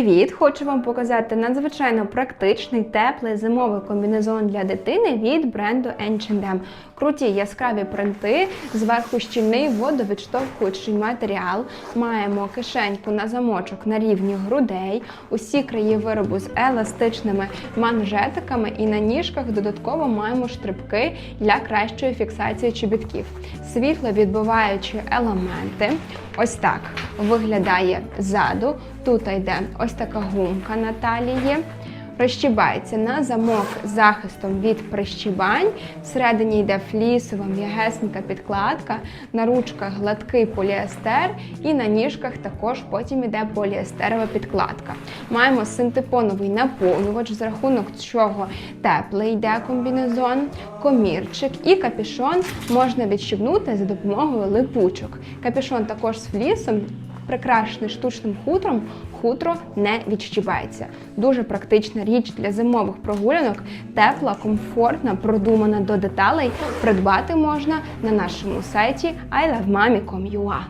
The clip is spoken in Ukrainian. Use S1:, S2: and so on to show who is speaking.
S1: Привіт! Хочу вам показати надзвичайно практичний теплий зимовий комбінезон для дитини від бренду H&M. Круті яскраві принти, зверху щільний водовідштовхуючий матеріал. Маємо кишеньку на замочок на рівні грудей, усі краї виробу з еластичними манжетиками, і на ніжках додатково маємо штрибки для кращої фіксації чобітків. Світло відбиваючі елементи. Ось так виглядає ззаду. Тут йде ось така гумка на талії. Розщібається на замок з захистом від прищібань. Всередині йде флісова м'ягесенька підкладка, на ручках гладкий поліестер і на ніжках також потім йде поліестерова підкладка. Маємо синтепоновий наповнювач, з рахунок чого теплий йде комбінезон, комірчик і капішон можна відщібнути за допомогою липучок. Капішон також з флісом прикрашений штучним хутром, хутро не відщібається. Дуже практична річ для зимових прогулянок, тепла, комфортна, продумана до деталей. Придбати можна на нашому сайті ilovemami.com.ua.